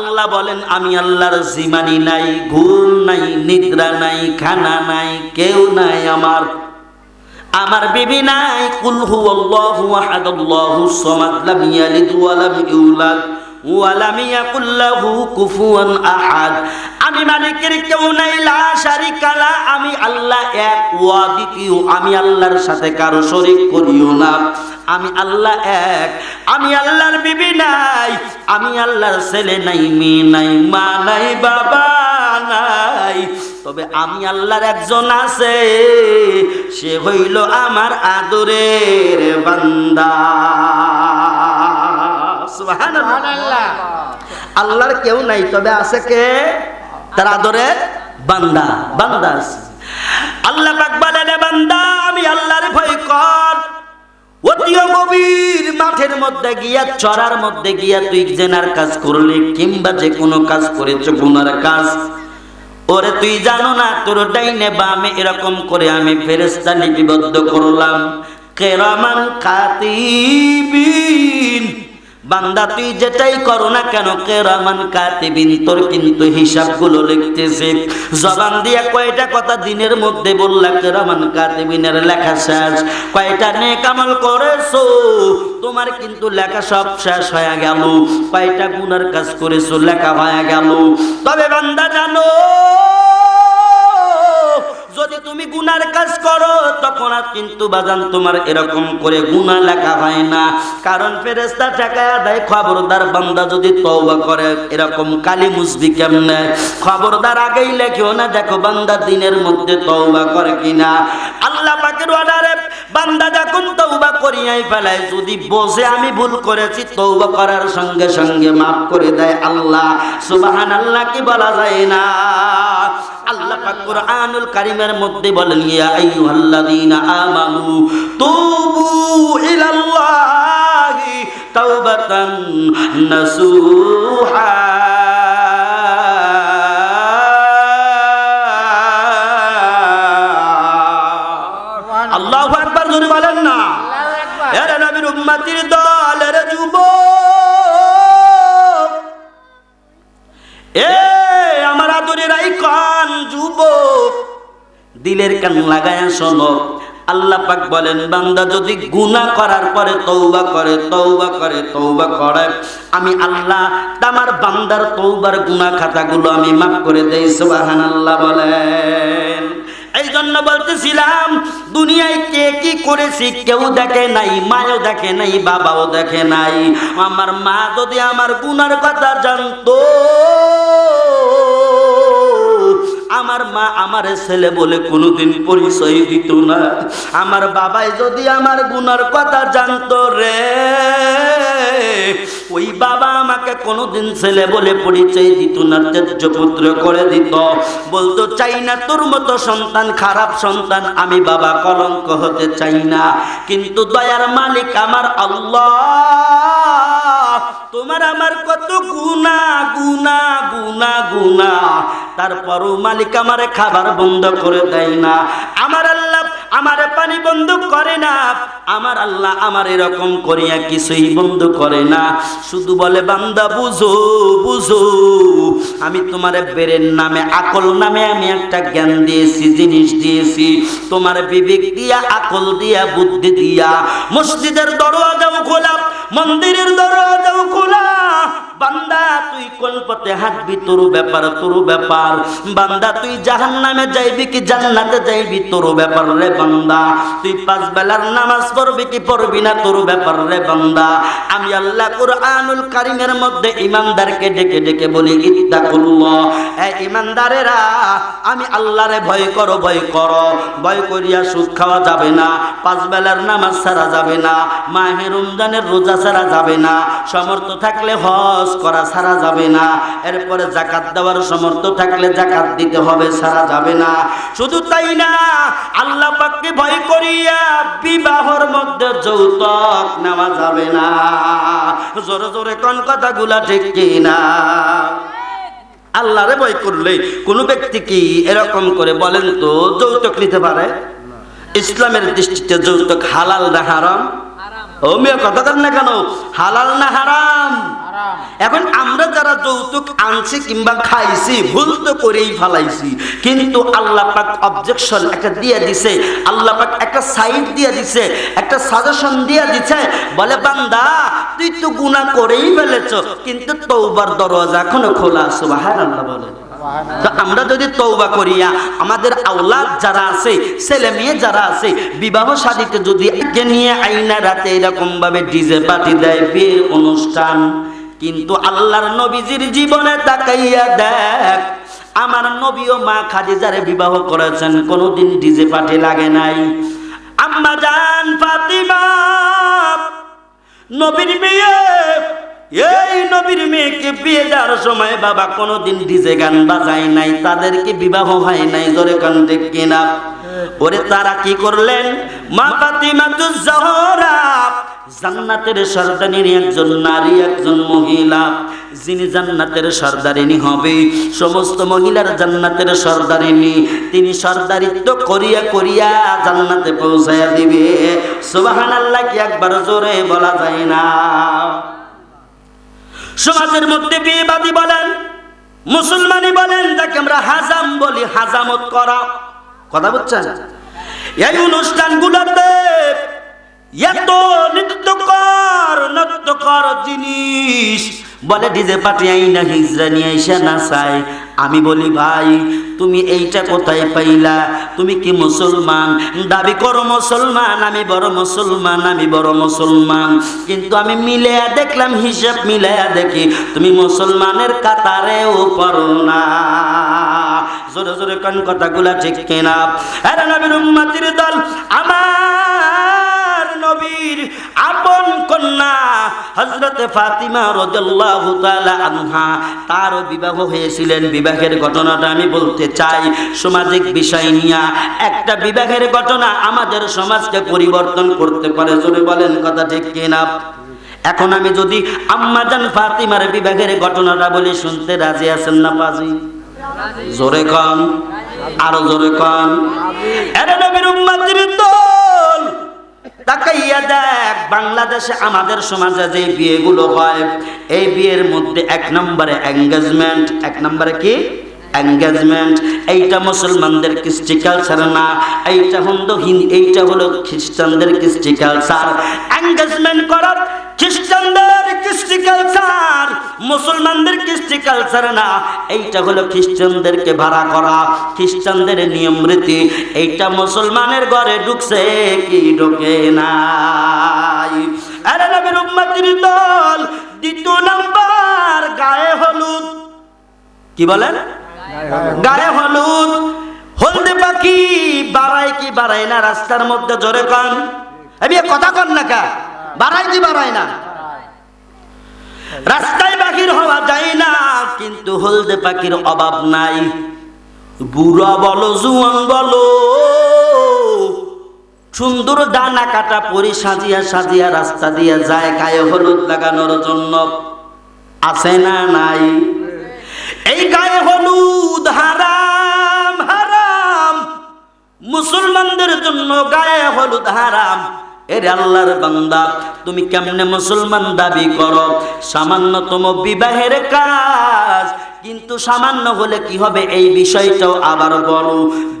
আল্লাহ বলেন, আমি আল্লাহর জিমানি নাই, ঘুম নাই, নিদ্রা নাই, খানা নাই, কেউ নাই আমার। আমার বিবি নাই। কুল আহাদ আল্লাহু সামাদ লাম ইয়ালিদ ওয়া লাম ইউলাদ। আমি মালিকের কেউ নাই, লা শারিকা আমি আল্লাহ এক ওয়া দ্বিতীয়। আমি আল্লাহর সাথে কারও শরীক করিও না। আমি আল্লাহ এক, আমি আল্লাহর বিবি নাই, আমি আল্লাহর ছেলে নাই, মেয়ে নাই, মা নাই, বাবা নাই। তবে আমি আল্লাহর একজন আছে, সে হইল আমার আদরের বান্দা। সুবহানাল্লাহ। আল্লাহর কেউ নাই তবে আছে কে? তার আদরের বান্দা বান্দা আছে। আল্লাহ পাক বলেন বান্দা আমি আল্লাহর ভয় কর। গভীর মাঠের মধ্যে গিয়া চড়ার মধ্যে গিয়া তুই জেনার কাজ করলি কিংবা যে কোনো কাজ করেছ গুনার কাজ। ওরে তুই জানো না তোর ডাইনে বামে এরকম করে আমি ফেরেস্তা লিপিবদ্ধ করলাম। কেরামান কাতিবিন বান্দা, তুই যেটাই করো না কেন, কেরামান কাতিবিন, তোর কিন্তু হিসাবগুলো লিখতেছে। জবান দিয়ে কয়টা কথা দিনের মধ্যে বললা, কেরামান কাতিবিনের লেখা শেষ। কয়টা নেক আমল করেছ? তোমার কিন্তু লেখা সব শেষ হয়ে গেল। কয়টা গুনার কাজ করেছ? লেখা হয়ে গেল। তবে বান্দা, জানো যদি তুমি গুনার কাজ করো, তখন আর কিন্তু বাজান তোমার এরকম করে গুনাহ লেখা হয় না। কারণ ফেরেস্তা টাকায় দেয়, খবরদার বান্দা যদি তওবা করে, এরকম কালি মুসবি কেমনে? খবরদার আগেই লেখেও না, দেখো বান্দা দিনের মধ্যে তওবা করে কিনা। আল্লাহ পাকের অর্ডারে বান্দা যখন তওবা করিয়াই ফেলায়, যদি বসে আমি ভুল করেছি, তওবা করার সঙ্গে সঙ্গে মাফ করে দেয় আল্লাহ। সুবহানাল্লাহ কি বলা যায় না? আল্লাহ পাক কোরআনুল কারীমের মধ্যে বলেন ইয়া আইয়ুহাল্লাযীনা আমানু তুবু ইলাল্লাহি তাওবাতান নাসুহা। আল্লাহু আকবার জোরে বলেন না। এরে নবীর উম্মতির দিলের কান লাগায়া শোনো। আল্লাহ পাক বলেন, বান্দা যদি গুনাহ করার পরে তওবা করে তওবা করে তওবা করে, আমি আল্লাহ আমার বান্দার তওবার গুনাহ খাতাগুলো আমি মাফ করে দেই, সুবহানাল্লাহ বলেন। এই জন্য বলতেছিলাম, দুনিয়ায় কে কি করেছি কেউ দেখে নাই মাও দেখে নাই, বাবাও দেখে নাই। আমার মা যদি আমার গুনার কথা জানতো আমার মা আমার ছেলে বলে কোনোদিন পরিচয় দিত না। আমার বাবাই যদি আমার গুনার কথা জানতো রে, ওই বাবা আমাকে কোনোদিন ছেলে বলে পরিচয় দিত না তেজ্য পুত্র করে দিত। বলতো, চাই না তোর মতো সন্তান, খারাপ সন্তান, আমি বাবা কলঙ্ক হতে চাই না। কিন্তু দয়ার মালিক আমার আল্লাহ। তোমার আমার কত গুনা গুনা গুনা গুনা তারপরও মালিক আমারে খাবার বন্ধ করে দেয় না। আমার আল্লাহ আমারে পানি বন্ধ করে না। আমার আল্লাহ আমার এরকম করিয়া কিছুই বন্ধ করে না। শুধু বলে, বান্দা, বুঝো বুঝো। আমি তোমার বেরের নামে, আকল নামে আমি একটা জ্ঞান দিয়েছি, জিনিস দিয়েছি। তোমার বিবেক দিয়া, আকল দিয়া, বুদ্ধি দিয়া। মসজিদের দরওয়াজাও খোলা, মন্দিরের দরওয়াজাও খোলা। বান্দা, তুই কোন হাঁটবি, তোর ব্যাপার তোর ব্যাপার। বান্দা, তুই জাহান নামে যাইবি কি জান্নাতে যাইবি, তোর ব্যাপার রে বান্দা। তুই পাঁচ বেলার নামাজ পড়বি কি পড়বি না, তোর ব্যাপার রে বান্দা। আমি আল্লাহ কুরআনুল কারীমের মধ্যে ইমানদারকে ডেকে ডেকে বলি, ইত্তাকুল্লাহ। এ ইমানদারেরা আমি আল্লাহরে ভয় করো ভয় করো। ভয় করিয়া সুদ খাওয়া যাবে না, পাঁচ বেলার নামাজ ছাড়া যাবে না, মাহে রমজানের রোজা ছাড়া যাবে না। সমর্থ থাকলে হজ করা ছাড়া যাবে না। এরপরে জাকাত দেওয়ার সমর্থ থাকলে জাকাত দিতে হবে ছাড়া যাবে না। শুধু তাই না আল্লাহ পাককে ভয় করিয়া বিবাহর মধ্যে যৌতুক নেওয়া যাবে না। জোরে জোরে কোন কথাগুলা ঠিক কিনা? আল্লাহরে ভয় করলে কোনো ব্যক্তি কি এরকম করে বলেন তো যৌতুক নিতে পারে? ইসলামের দৃষ্টিতে যৌতুক হালাল না হারাম? ও মেয়ে কথা না কেন? হালাল না হারাম? এখন আমরা যারা যৌতুক আনছি কিংবা খাইছি ভুল তো করেই ফালাইছি। কিন্তু আল্লাহ পাক অবজেকশন একটা দিয়ে দিছে আল্লাহ পাক একটা সাইড দিয়ে দিছে একটা সাজেশন দিয়ে দিছে বলে বান্দা তুই তো গুনাহ করেই ফেলেছ কিন্তু তৌবার দরজা এখনও খোলা আছে সুবহানাল্লাহ বলে। তো আমরা যদি তৌবা করিয়া আমাদের আওলাদ যারা আছে ছেলে মেয়ে যারা আছে বিবাহ শাদীতে যদি একে নিয়ে আইনা রাতে এরকম ভাবে ডিজে পার্টি দেয় বিয়ের অনুষ্ঠান কিন্তু আল্লাহর নবীজির জীবনে তাকাইয়া দেখ, আমার নবী ও মা খাদিজারে বিবাহ করেছেন, কোনোদিন ডিজে পার্টি লাগে নাই। আম্মা জান ফাতিমা, নবীর মেয়ে, এই নবীর মেয়েকে বিয়ে দেওয়ার সময় বাবা কোনোদিন ডিজে গান বাজায় নাই তাদেরকে বিবাহ হয় নাই? ধরে কান দেখ কিনা? ওরে তারা কি করলেন? মা ফাতিমা জহরা জান্নাতের সর্দারিনী একজন নারী, একজন মহিলা। যিনি জান্নাতের সর্দারিনী হবে, সমস্ত মহিলার জান্নাতের সর্দারিনী। তিনি সর্দারিত্ব করিয়া করিয়া জান্নাতে পৌঁছাইয়া দিবে। সুবহানাল্লাহ কি একবার জোরে বলা যায় না? সমাজের মধ্যে বিয়েবাদী বলেন মুসলমানি বলেন, যাকে আমরা হাজাম বলি, হাজামত করা। কথা বুঝছেন এই অনুষ্ঠানগুলোতে এত নৃত্যকর নৃত্যকর জিনিস। বলে ডিজে পাটি আইনা হিজরা নিয়ে এসে নাচাই আমি বলি, ভাই, তুমি এইটা কোথায় পাইলা? তুমি কি মুসলমান? দাবি করো মুসলমান, আমি বড় মুসলমান, আমি বড় মুসলমান। কিন্তু আমি মিলেয়া দেখলাম, হিসাব মিলাইয়া দেখি, তুমি মুসলমানের কাতারেও পড়ো না। জোরে জোরে কোন কথাগুলা ঠিক কিনা? উম্মতির দল, আমার নবীর আপন কন্যা হযরতে ফাতিমা তাআলা আনহা, তার বিবাহ হয়েছিলেন। বিবাহের ঘটনাটা আমি বলতে চাই, সামাজিক বিষয় নিয়ে। একটা বিবাহের ঘটনা আমাদের সমাজকে পরিবর্তন করতে পারে, জোরে বলেন কথা ঠিক কিনা? এখন আমি যদি আম্মাজান ফাতিমার বিবাহের ঘটনাটা বলি, শুনতে রাজি আছেন না পাজি? জোরে কন, আরও জোরে কন। এরে নবীর উম্মতির দল তাকাইয়া দেখ, বাংলাদেশে আমাদের সমাজে যে বিয়েগুলো হয়, এই বিয়ের মধ্যে এক নম্বরে এঙ্গেজমেন্ট এক নম্বরে কি? এঙ্গেজমেন্ট এইটা মুসলমানদের কৃষ্টি কালচার না, এইটা হিন্দু এইটা হলো খ্রিস্টানদের কৃষ্টি কালচার এঙ্গেজমেন্ট করা খ্রিস্টানদের কৃষ্টি কালচার মুসলমানদের কৃষ্টি কালচার না, এইটা হলো খ্রিস্টানদেরকে ভাড়া করা, খ্রিস্টানদের নিয়ম রীতি। এইটা মুসলমানের ঘরে ঢুকছে, কি ঢোকে নাই। আরে নবীর দল, দ্বিতীয় নাম্বার, গায়ে হলুদ। কি বলেন? গায়ে হলুদ, হলদে পাখি, বাড়ায় কি বাড়ায় না, রাস্তার মধ্যে জোরে কন। আমি কথা কন না কা, বাড়ায় কি বাড়ায় না? রাস্তায় বাকির হওয়া যায় না, কিন্তু হলদে পাখির অভাব নাই। বুড়া বলো, জুয়ান বলো, সুন্দর ডানা কাটা পরি সাজিয়া সাজিয়া রাস্তা দিয়া যায়, গায়ে হলুদ লাগানোর জন্য। আছে না নাই? এই গায়ে হলুদ হারাম হারাম। মুসলমানদের জন্য গায়ে হলুদ হারাম। এর আল্লাহর বান্দা, তুমি কেমনে মুসলমান দাবি করো? সামান্যতম বিবাহের কাজ, কিন্তু সামান্য হলে কি হবে? এই বিষয়টাও আবার বড়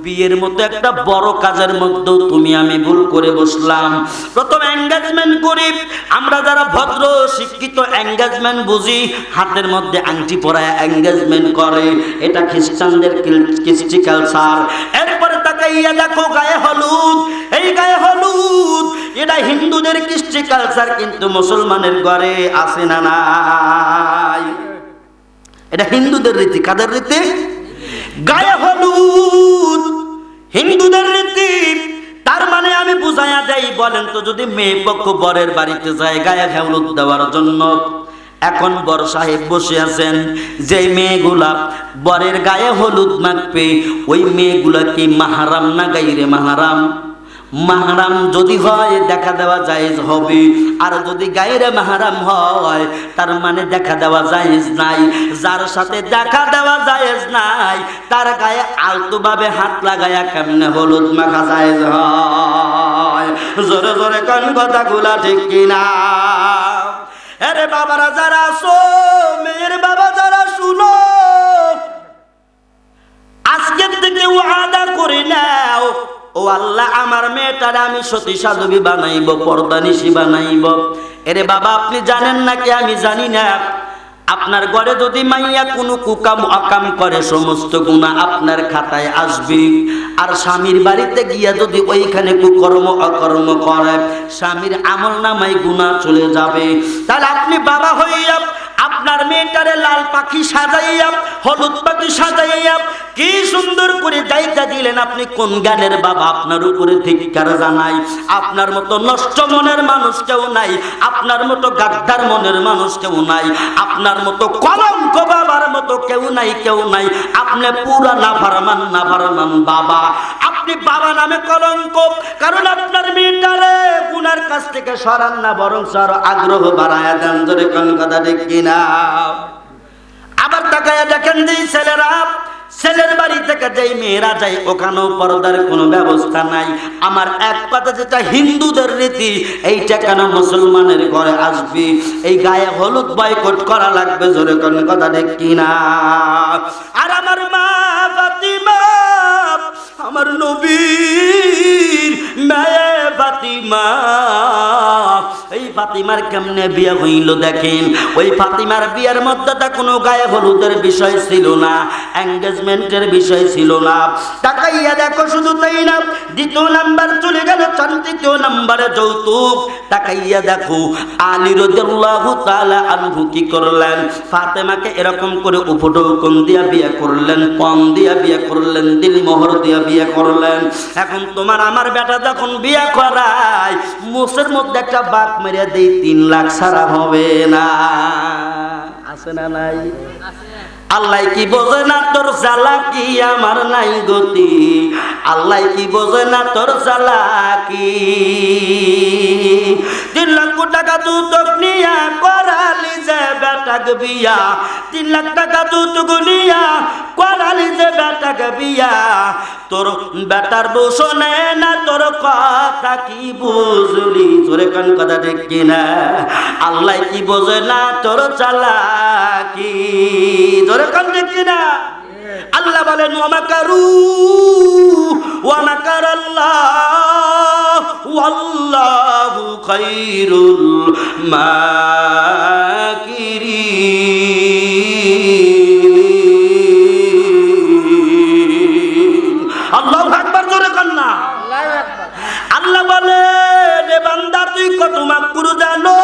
বিয়ের মতো একটা বড় কাজের মধ্যেও তুমি আমি ভুল করে বসলাম। প্রথম এঙ্গেজমেন্ট করি। আমরা যারা ভদ্র, শিক্ষিত এঙ্গেজমেন্ট বুঝি, হাতের মধ্যে আংটি পরায় এঙ্গেজমেন্ট করে। এটা খ্রিস্টানদের কৃষ্টি কালচার এরপরে তাকাইয়া দেখো গায়ে হলুদ। এই গায়ে হলুদ। এটা হিন্দুদের কৃষ্টি কালচার কিন্তু মুসলমানের ঘরে আসে না নাই। এটা হিন্দুদের রীতি। কাদের রীতি? গায়ে হলুদ। হিন্দুদের রীতি। তার মানে আমি বুঝাইয়া দেই, বলেন তো, যদি মেয়ে পক্ষ বরের বাড়িতে যায়, গায়ে হলুদ দেওয়ার জন্য এখন বড় সাহেব বসে আছেন। যে মেয়েগুলা বরের গায়ে হলুদ মাখবে, ওই মেয়েগুলা কি মাহারাম না গাইরে মাহারাম? মাহারাম যদি হয়, দেখা দেওয়া জায়েজ হবে। আর যদি গায়ের মাহারাম হয়, তার মানে দেখা দেওয়া জায়েজ নাই। যার সাথে দেখা দেওয়া জায়েজ নাই, তার গায়ে আলতোভাবে হাত লাগায়া কেমনে হলুদ মাখা জায়েজ হয়? জোরে জোরে কোন কথাগুলা ঠিক কিনা? আরে বাবারা, যারা আসো মেয়ের বাবা যারা শুনো, আজকের থেকে আদার করি নাও, ও আল্লাহ, আমার মেয়েটার আমি সতী সাধবী বানাইব পর্দানিশি বানাইব। এরে বাবা, আপনি জানেন নাকি? আমি জানি না। আপনার ঘরে যদি মাইয়া কোনো কুকাম অকাম করে, সমস্ত গুণা আপনার খাতায় আসবে। আর স্বামীর বাড়িতে গিয়া যদি ওইখানে কুকর্ম অকর্ম করে, স্বামীর আমল নামাই গুণা চলে যাবে। তাহলে আপনি বাবা হইয়া আপনার মেয়েটারে লাল পাখি সাজাইয়া হলুদ পাখি সাজাইয়া কি সুন্দর করে দায়িত্ব দিলেন আপনি, কোন গানের বাবা আপনার উপরে ধিক্কার জানাই আপনার মতো নষ্ট মনের মানুষ কেউ নাই, আপনার মতো গাদ্দার মনের মানুষ কেউ নাই, আপনার মতো কলঙ্ক বাবার মতো কেউ নাই কেউ নাই। আপনি পুরা নাফারমান নাফারমান বাবা। আপনি বাবা নামে কলঙ্ক, কারণ আপনার গুনার কাছ থেকে সরান না বরং সর আগ্রহ বাড়ায় দেন। ধরে কোন কথা ঠিক আবার তাকায় দেখেন যে ছেলেরা, ছেলের বাড়ি থেকে যেই মেয়েরা যায়, ওখানেও পর্দার কোনো ব্যবস্থা নাই। আমার এক কথা যেটা হিন্দুদের রীতি, এইটা কেন মুসলমানের ঘরে আসবে? এই গায়ে হলুদ বয়কট করা লাগবে, জোরে কোন কথা ঠিক কিনা? আর আমার মা আমার নবীর মেয়ে ফাতিমা এই ফাতিমার কেমনে বিয়ে হইল দেখেন? ওই ফাতিমার বিয়ের মধ্যে তা কোনো গায়ে হলুদের বিষয় ছিল না এঙ্গেজমেন্টের বিষয় ছিল না। তাকাইয়া দেখো শুধু তাই না, দ্বিতীয় নাম্বার চলে গেল চান, তৃতীয় নাম্বারে যৌতুক। তাকাইয়া দেখো, আলী রাদিয়াল্লাহু তাআলা আনহু কি করলেন? ফাতেমাকে এরকম করে উপঢৌকন দিয়া বিয়ে করলেন পণ দিয়া বিয়ে করলেন দিল মোহর দিয়া বিয়ে করলেন। এখন তোমার আমার বেটা যখন বিয়ে করায়, মুসের মধ্যে একটা বাক মেরে দেই তিন লাখ সারা হবে না। আছে না নাই? আল্লাহ কি বোঝে না তোর জ্বালা কি? আমার নাই গতি। আল্লাহ কি বোঝে না তোর জ্বালা কি? তিন লক্ষ টাকা তুতক নিয়া করালি যে বেটাক বিয়া তিন লাখ টাকা তুতক নিয়া করালি যে বেটাক বিয়া তোর বেটার না তোর কথা কি বুঝলি? তোরে কোন কথা ঠিক কিনা? আল্লাহ কি বোঝে না তোর চালাকি? তোরে কোন ঠিক কিনা? আল্লাহ বলেন ওয়ামাকার আল্লাহ খাইরুল মাকিরিন। আল্লাহু আকবার জোরে কর না। আল্লাহ বলে রে বান্দা তুই কত মাকরু জানো?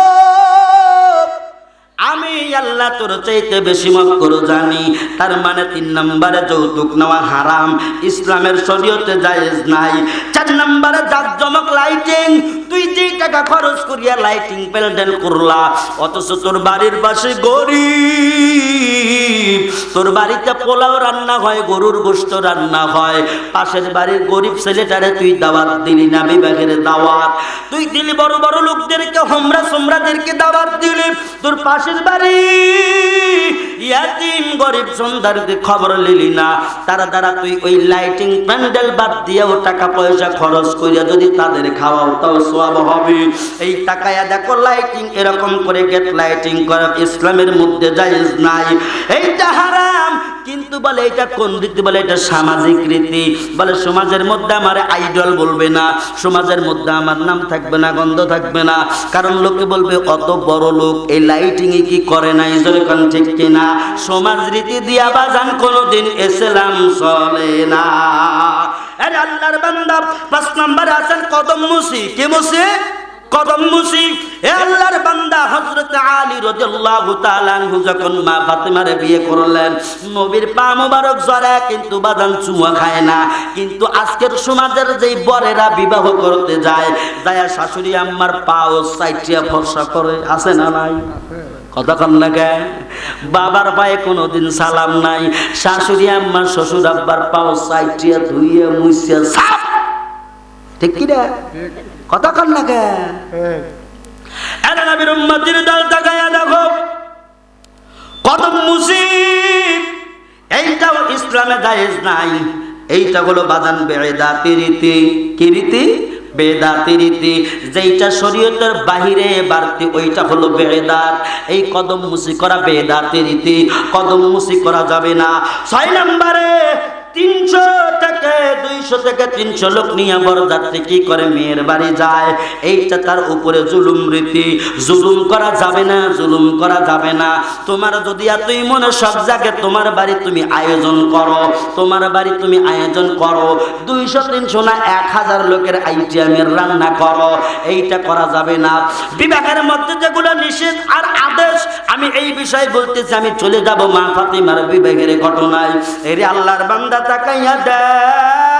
আমি আল্লাহ তোর চাইতে বেশি মক্কর জানি। তার মানে তিন নম্বরে যৌতুক নেওয়া হারাম। ইসলামের শরীয়তে জায়েজ নাই। চার নম্বরে জাকজমক লাইটিং তুই যেই টাকা খরচ করিয়া লাইটিং প্যান্ডেল করলা, অথচ তোর বাড়ির পাশে গরিব। তোর বাড়িতে পোলাও রান্না হয়, গরুর গোস্ত রান্না হয়। পাশের বাড়ির গরিব ছেলেটারে তুই দাওয়াত দিলি না, বিভাগের দাওয়াত। তুই দিলি বড় বড় লোকদেরকে, হোমরা সোমরাদেরকে দাওয়াত দিলি। তোর পাশের বাড়ি ইয়াতিম গরিব সন্ধ্যারকে খবর লিলি না, তারা দ্বারা তুই ওই লাইটিং প্যান্ডেল বাদ দিয়েও টাকা পয়সা খরচ করিয়া যদি তাদের খাওয়াও, তাও সব হবে। এই টাকায় দেখো লাইটিং এরকম করে গেট লাইটিং করা ইসলামের মধ্যে জায়েজ নাই। এইটা হারাম কিন্তু বলে এটা কোন রীতি? বলে এটা সামাজিক রীতি। বলে, সমাজের মধ্যে আমার আইডল বলবে না, সমাজের মধ্যে আমার নাম থাকবে না, গন্ধ থাকবে না। কারণ লোকে বলবে, অত বড় লোক, এই লাইটিং এ কি করে না? যখন ঠিক কিনা সমাজ রীতি দিয়া বাজান কোনোদিন ইসলাম চলে না। আরে আল্লাহর বান্দা, পাঁচ নম্বরে আছেন কদম মুসি। কে মুসি? কদম মুসি এ আল্লাহর বান্দা হযরত আলী রাদিয়াল্লাহু তাআলা আনহু যখন মা ফাতেমারে বিয়ে করলেন, নবীর পা মোবারক জড়ায় কিন্তু বাদান চুমা খায় না। কিন্তু আজকের সমাজের যেই বরেরা বিবাহ করতে যায় যায় শাশুড়ি আম্মার পাও সাইটিয়া ফর্সা করে, আছে না নাই? কথা কন না গে বাবার পায়ে কোনোদিন সালাম নাই। শাশুড়ি আম্মার শ্বশুর আব্বার পাও সাইটিয়া ধুইয়া মুছিয়া সাপ ঠিক কি রে কথা কন না গে এরা নবীর উম্মতির দল তাকায়া দেখো। কত মুসিব। এইটাও ইসলামে জায়েজ নাই। এইটা হলো বাদান বেদাতি রীতি কি রীতি বেদাতি রীতি যেইটা শরীয়তের বাহিরে বাড়তি ওইটা হলো বেদাত এই কদম মুসি করা বেদাতি রীতি কদম মুসি করা যাবে না। ছয় নম্বরে তিনশো থেকে দুইশো থেকে তিনশো লোক নিয়ে বরযাত্রী কি করে মেয়ের বাড়ি যায়? এইটা তার উপরে জুলুম রীতি। জুলুম করা যাবে না, জুলুম করা যাবে না। তোমার যদি এতই মনে সব জায়গায় তোমার বাড়ি তুমি আয়োজন করো। তোমার বাড়ি তুমি আয়োজন করো। দুইশো, তিনশো না এক হাজার লোকের আইটিএমের রান্না করো। এইটা করা যাবে না। বিভাগের মধ্যে যেগুলো নিষেধ আর আদেশ, আমি এই বিষয়ে বলতেছি, আমি চলে যাব মা ফাতিমার বিবেকের ঘটনায়। এর আল্লাহর বান্দা তাকাইয়া দেখ।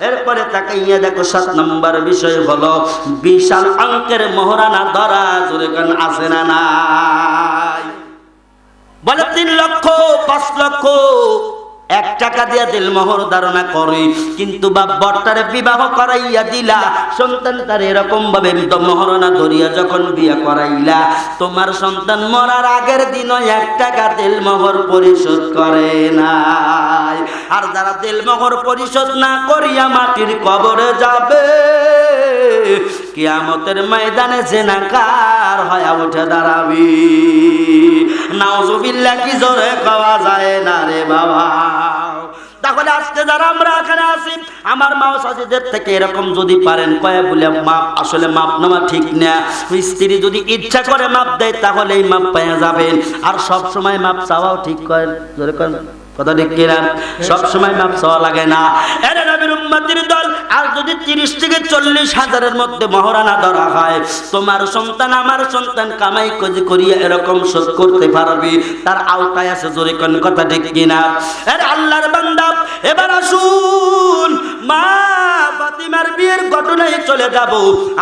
এরপরে তাকাইয়া দেখো সাত নম্বর বিষয় হলো, বিশাল অঙ্কের মোহরানা ধরা জোরে আছে না নাই? বলে তিন লক্ষ, পাঁচ লক্ষ এক টাকা দিয়া দিল মোহর ধারণা করে। কিন্তু বাপ বট্টারে বিবাহ করাইয়া দিলা। সন্তান তার এরকম ভাবে মহরণা ধরিয়া যখন বিয়ে করাইলা, তোমার সন্তান মরার আগের দিনও এক টাকা তেল মোহর পরিশোধ করে না আর যারা তেল মোহর পরিশোধ না করিয়া মাটির কবরে যাবে কিয়ামতের ময়দানে জেনাকার হয়ে উঠে দাঁড়াবি। নাউজুবিল্লাহ, কি জোরে খাওয়া যায় না রে বাবা। তাহলে আজকে যারা আমরা এখানে আমার মা সাজিদের থেকে এরকম যদি পারেন, কয়ে বলে মাপ আসলে মাপ নেওয়া ঠিক না। স্ত্রী যদি ইচ্ছা করে মাপ দেয়, তাহলে এই মাপ পেয়ে যাবেন। আর সব সময় মাপ চাওয়াও ঠিক করেন। জোরে করেন কথা ঠিক কিনা? সব সময় মাপ লাগে না। আর যদি তিরিশ থেকে চল্লিশ হাজারের মধ্যে ধরা হয়, তোমার সন্তান আমার সন্তান কামাই কজি এরকম করতে পারবি। তার কথা এবার আসুন। ঘটনায় চলে যাব।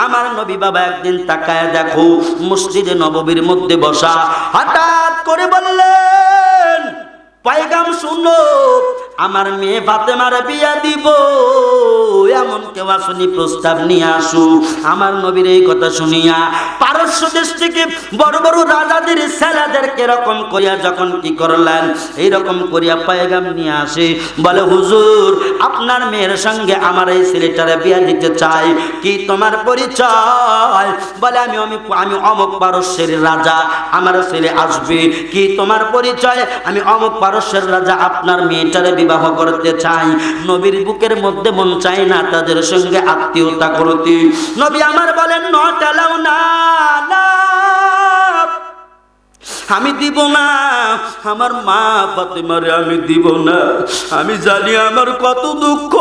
আমার নবী বাবা একদিন তাকায় দেখো, মসজিদে নববীর মধ্যে বসা, হঠাৎ করে বললেন পাইগাম শুনো আমার মেয়ে ফাতেমার বিয়া দিব। এমন কেউ আসুনি, প্রস্তাব নিয়ে আসু। আমার নবীর এই কথা শুনিয়া পারস্য দেশ থেকে বড় বড় রাজাদের ছেলেদের কীরকম করিয়া যখন কি করলেন, এইরকম করিয়া পায়গাম নিয়ে আসে। বলে, হুজুর, আপনার মেয়ের সঙ্গে আমার এই ছেলেটারে বিয়া দিতে চাই। কি তোমার পরিচয়? বলে, আমি আমি আমি অমক পারস্যের রাজা, আমার ছেলে আসবে। কি তোমার পরিচয়? আমি, অমক পারস্যের রাজা, আপনার মেয়েটারে বিবাহ করতে চাই। নবীর বুকের মধ্যে মন চাই না তাদের সঙ্গে আত্মীয়তা করতে। নবী আমার বলেন নটালাও না। আমি দিব না। আমার মা ফাতেমারে আমি দিব না। আমি জানি আমার কত দুঃখ।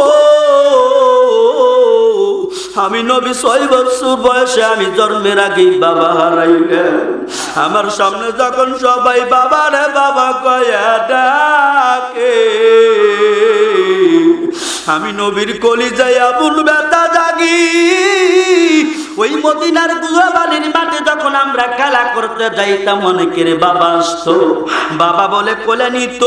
আমি নবী ছয় বছর বয়সে আমি জন্মের আগেই বাবা হারাই আমার সামনে যখন সবাই বাবা রে বাবা কয়া ডাকে, আমি নবীর কলি যাই আবুল ব্যথা জাগি ওই মদিনার গুয়াবালির মাঠে যখন আমরা খেলা করতে যাইতাম, অনেকের বাবা আসতো। বাবা বলে, কোলে নিত।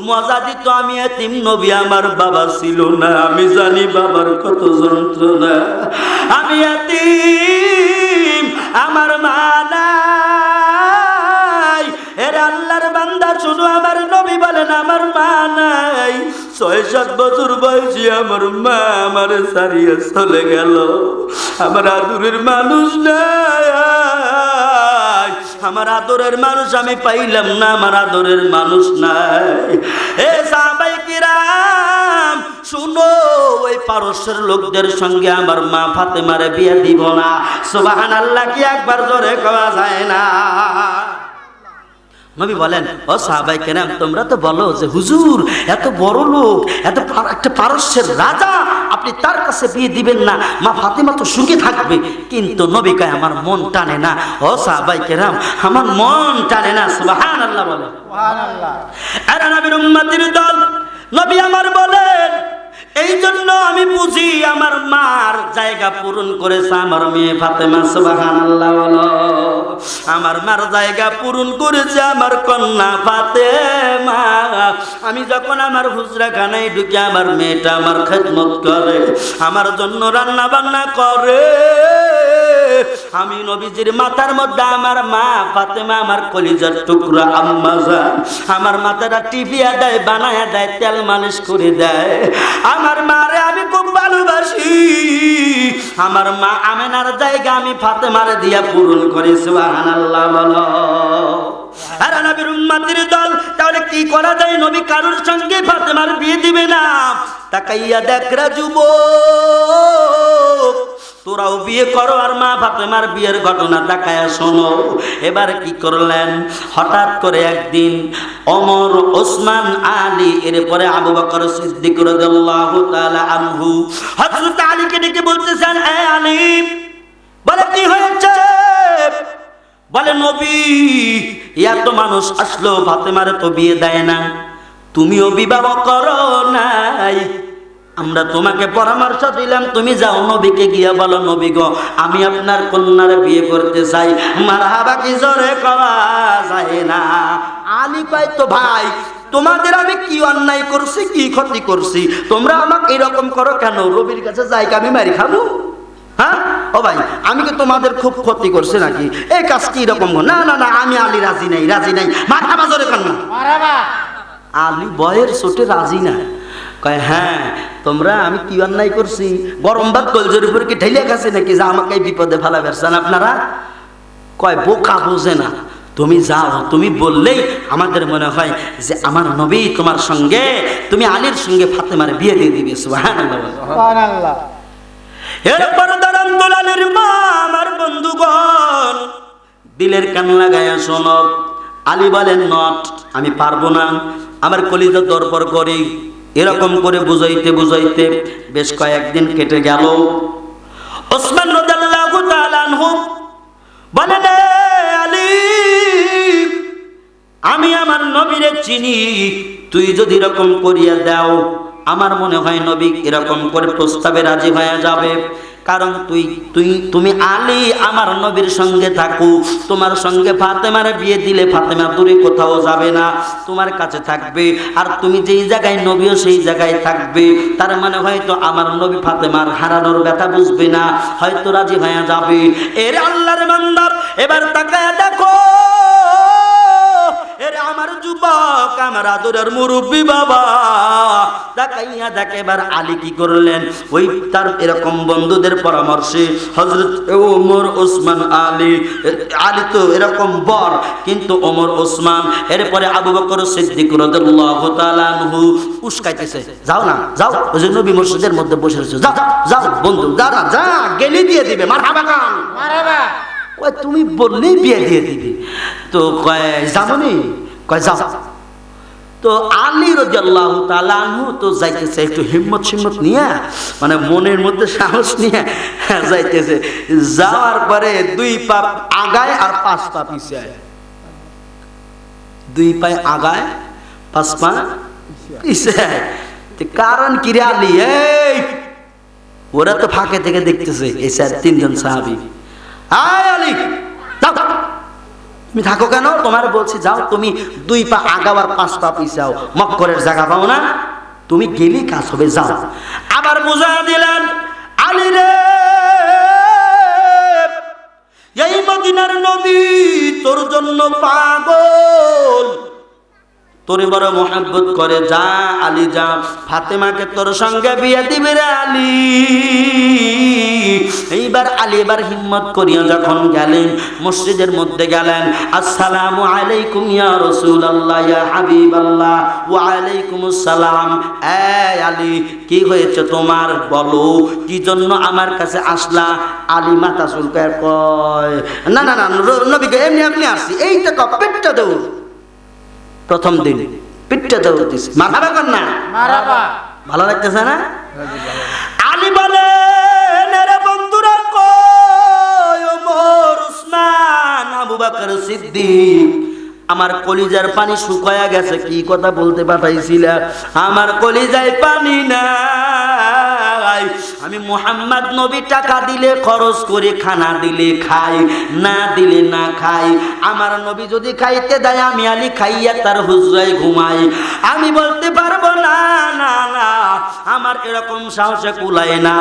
মজা দিত, আমি এতিম নবী, আমার বাবা ছিল না। আমি জানি বাবার কত যন্ত্রণা। আমি এতিম আমার মা নাই। ছয়, সাত বছর বয়সী আমার মা আমার সারিয়ে চলে গেল। আমার আদুরের মানুষ নাই। আমার আদরের মানুষ আমি পাইলাম না, আমার আদরের মানুষ নাই। এ সাহাবাই কিরাম, শুনো, ওই পারস্যের লোকদের সঙ্গে আমার মা ফাতেমারে বিয়ে দিব না। সুবাহান আল্লাহ কি একবার জোরে কওয়া যায় না। নবী বলেন ও সাহাবাই কেরাম তোমরা তো বলো যে হুজুর এত বড় লোক এত একটা পারস্যের রাজা আপনি তার কাছে বিয়ে দিবেন না মা ফাতেমা তো সুখে থাকবে। কিন্তু নবী কয় আমার মন টানে না। ও সাহাবাই কেরাম আমার মন টানে না। সুবাহান আল্লাহ বলে এরা নবীর উম্মতির দল নবী আমার বলেন এই জন্য আমি বুঝি আমার মার জায়গা পূরণ করেছে আমার মেয়ে ফাতেমা সুবহানাল্লাহ বলো। আমার মার জায়গা পূরণ করেছে আমার কন্যা ফাতেমা। আমি যখন আমার হুজরা খানায় ঢুকে আমার মেয়েটা আমার খেদমত করে, আমার জন্য রান্না বান্না করে, আমি নবীজির মাথার মধ্যে আমার মা ফাতেমা, আমার কলিজার টুকরা আম্মা যান আমার মাথাটা টিপিয়া দেয়, বানায়া দেয়, তেল মালিশ করে দেয়। আমার মারে আমি খুব ভালোবাসি। আমার মা আমেনার জায়গা আমি ফাতেমারে দিয়া পূরণ করি তোরাও বিয়ে করো আর মা ফাতেমার বিয়ের ঘটনা শোনো। এবার কি করলেন? হঠাৎ করে একদিন অমর ওসমান, আলী, এরপরে আবু বকর সিদ্দিক রাদিয়াল্লাহু তাআলা আনহু হযরত আলীকে ডেকে বলতেছেন বলে কি হয়েছে? বলে, নবী এত মানুষ আসলো, ফাতেমার তো বিয়ে দেয় না। তুমিও বিবাহ করো নাই। আমরা তোমাকে পরামর্শ দিলাম, তুমি যাও নবীকে গিয়া বলো, নবী গো, আমি আপনার কন্যার বিয়ে করতে চাই। মারহাবা কি জোরে করা যায় না। আলী পাই তো ভাই, তোমাদের আমি কি অন্যায় করছি, কি ক্ষতি করছি? তোমরা আমাকে এরকম করো কেন? রবির কাছে যাই আমি মারি খাব? হ্যাঁ? ও ভাই আমি কি তোমাদের খুব ক্ষতি করছে নাকি? এই কাজ কি রকম না না না আমি আলী রাজি নাই রাজি নাই। মাথা বাজারে কেন আলী বয়ের চোটে রাজি না। কয় হ্যাঁ তোমরা আমি কি অন্যায় করছি? গরম ভাত কলজের উপর কি ঢেলে গেছে নাকি? যে আমাকে বিপদে ফেলা বেরছেন আপনারা? কয় বোকা বোঝে না। তুমি যাও তুমি বললেই আমাদের মনে হয় যে আমার নবী তোমার সঙ্গে তুমি আলীর সঙ্গে ফাতেমার বিয়ে দিয়ে দিবে সুবহানাল্লাহ। এরপর দাঁড়ান দোলালের মা, আমার বন্ধুগণ। দিলের কান লাগাইয়া শোনো। আলী বলেন, নট, আমি পারব না। আমার কলিজা দরপর করি। এরকম করে বুঝাইতে বুঝাইতে বেশ কয়েকদিন কেটে গেল। ওসমান রাদিয়াল্লাহু তাআলা আনহু বলেন, "এ আলী, আমি আমার নবীরে চিনি। তুই যদি এরকম করিয়া দাও আমার মনে হয় নবী এরকম করে প্রস্তাবে রাজি হয়ে যাবে। কারণ তুই তুই, তুমি আলী আমার নবীর সঙ্গে থাকু। তোমার সঙ্গে ফাতেমার বিয়ে দিলে ফাতেমা দূরে কোথাও যাবে না, তোমার কাছে থাকবে। আর তুমি যেই জায়গায় নবীও সেই জায়গায় থাকবে। তার মানে হয়তো আমার নবী ফাতেমার হারানোর ব্যথা বুঝবে না, হয়তো রাজি হয়ে যাবে। এর আল্লাহর বান্দার এবার তাকায় দেখো। যুবক আমার আদরের মুরব্বী বাবা। তাকাইয়া দেখে এবার আলী কি করলেন? ওই তার এরকম বন্ধুদের পরামর্শে হজরত ওমর ওসমান আলী আলী তো এরকম বর কিন্তু ওমর ওসমান এরপরে আবু বকর সিদ্দিক রাদিয়াল্লাহু তাআলা আনহু উস্কাইতেছে। যাও না যাও ওই যে নবী মসজিদের মধ্যে বসে রয়েছে। যাও যাও বন্ধু যা না যা গেলি দিয়ে দিবে মারহাবা কয় তুমি বললেই বিয়ে দিয়ে দিবি। তো কয় যাবনি কয়, যাও। তো আলী রাদিয়াল্লাহু তাআলা তো যাইতেছে, একটু হিম্মত সিম্মত নিয়ে মানে মনের মধ্যে সাহস নিয়ে যাইতেছে। যাওয়ার পরে দুই পা আগায় আর পাঁচ পা পিছায়। দুই পায়ে আগায়, পাঁচ পা পিছায়। কারণ কি রে আলী? এই, ওরা তো ফাঁকে থেকে দেখতেছে, এই স্যার তিনজন সাহাবি। আয় আলী তুমি থাকো কেন? তোমার বলছি, যাও, তুমি দুই পা আগাও আর পাঁচ পা পিছাও। মক্করের জায়গা পাও না? তুমি গেলি কাজ হবে, যাও। আবার বুঝা দিলেন, আলী রে, এই মদিনার নবী তোর জন্য পাগল। তোরে বড় মোহাব্বত করে, যা আলী, যা ফাতেমাকে তোর সঙ্গে বিয়ে দিবে রে আলী। এইবার আলী এবার হিম্মত করিয়া যখন গেলেন, মসজিদের মধ্যে গেলেন, আসসালামু আলাইকুম ইয়া রাসূলুল্লাহ, ইয়া হাবিবাল্লাহ, ওয়া আলাইকুম আসসালাম এ আলী, কি হয়েছে তোমার? বলো, কি জন্য আমার কাছে আসলা? আলী মাথা চুলকায় কয়, না না না, নবীকে এমনি এমনি আসছি, এইটা কপ পেটটা দেউ প্রথম দিন। পিঠটা দৌড় দিছে। মাথা বেকন না? ভালো লাগতেছে না? আলী বলে বন্ধুরা কই ওমর উসমান আবু বকর সিদ্দিক? আমার কলিজার পানি শুকায়া গেছে কি কথা বলতে পাঠাইছিল? আমার কলিজায় পানি নাই আমি মোহাম্মদ নবী টাকা দিলে, খরচ করে খানা দিলে খাই, না দিলে না খাই। আমার নবী যদি খাইতে দেয়, আমি আলী খাইয়া তার হুজরায় ঘুমাই। আমি বলতে পারব, না না না, আমার এরকম সাহসে কুলায় না।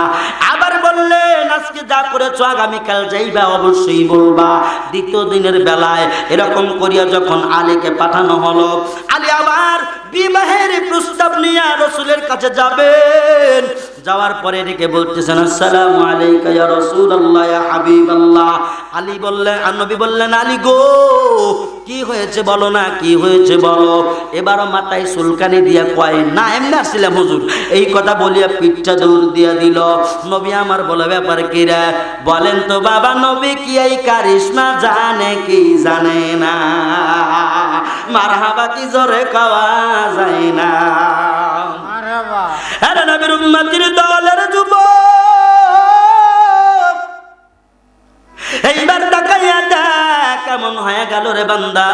আবার বললেন, আজকে যা করেছ আগামীকাল যাইবা, অবশ্যই বলবা। দ্বিতীয় দিনের বেলায় এরকম করিয়া যখন আলীকে পাঠানো হলো, আলী আবার বিবাহের প্রস্তাব নিয়ে রসুলের কাছে যাবেন। যাওয়ার পরে রেখে বলতেছেন, আসসালামু আলাইকা ইয়া রাসূলুল্লাহ, ইয়া হাবিবাল্লাহ। আলী বললেন, আর নবী বললেন, আলী গো, কি হয়েছে বলো না, কি হয়েছে বলো? এবারও মাথায় সুলকানি দিয়া কয়, না, এমনি আসছিলাম হুজুর। এই কথা বলিয়া পিঠটা দৌড় দিয়া দিল। নবী আমার বলে, ব্যাপার কি রে? বলেন তো বাবা, নবী কি এই কারিশমা জানে কি জানে না? মার হাবা কি জোরে কওয়া যায় না? মারহাবা আরে নবীর উম্মতির দলের যুব এইবার তাকাইয়া দেখ কেমন হয়ে গেল রে বান্দা।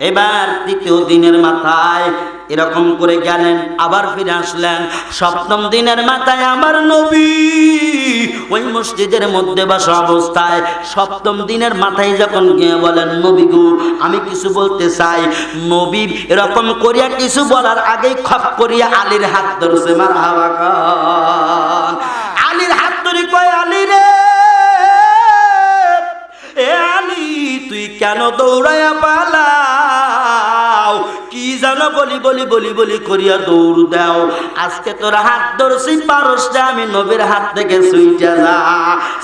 এবার তৃতীয় দিনের মাথায় এরকম করে গেলেন, আবার ফিরে আসলেন। সপ্তম দিনের মাথায় আমার নবী ওই মসজিদের মধ্যে বসা অবস্থায় সপ্তম দিনের মাথায় যখন গিয়ে বলেন, নবী গো, আমি কিছু বলতে চাই। নবী এরকম করিয়া কিছু বলার আগেই খপ করিয়া আলীর হাত ধরছে মার হাওয়া আলীর হাত ধরি কয়, আলী রে, এ আলী, তুই কেন দৌড়াইয়া পালাও জানো বলি বলি বলি বলি করিয়া দৌড় দাও। আজকে তোর হাত ধরছি পারস আমি নবীর হাত থেকে সুইটা যা।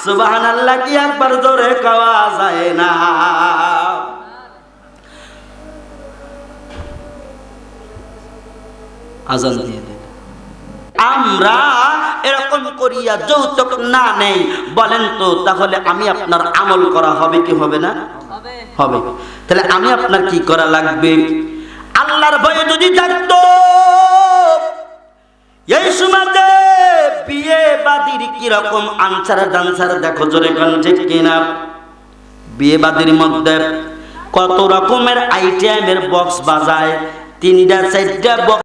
সুবাহান আল্লাহ কি একবার জোরে খাওয়া যায় না। আজান দিয়ে দিন আমরা এরকম করিয়া যৌতুক না নেই বলেন তো তাহলে আমি আপনার আমল করা হবে কি হবে না? হবে। তাহলে আমি আপনার কি করা লাগবে? আল্লাহর ভয়ে যদি থাকতো, এই সমাজে বিয়ে বাদির কীরকম আনসার ডান্সার দেখো জোরে ঠিক কিনা? বিয়ে বাদির মধ্যে কত রকমের আইটেমের বক্স বাজায়, তিনটা, চারটা বক্স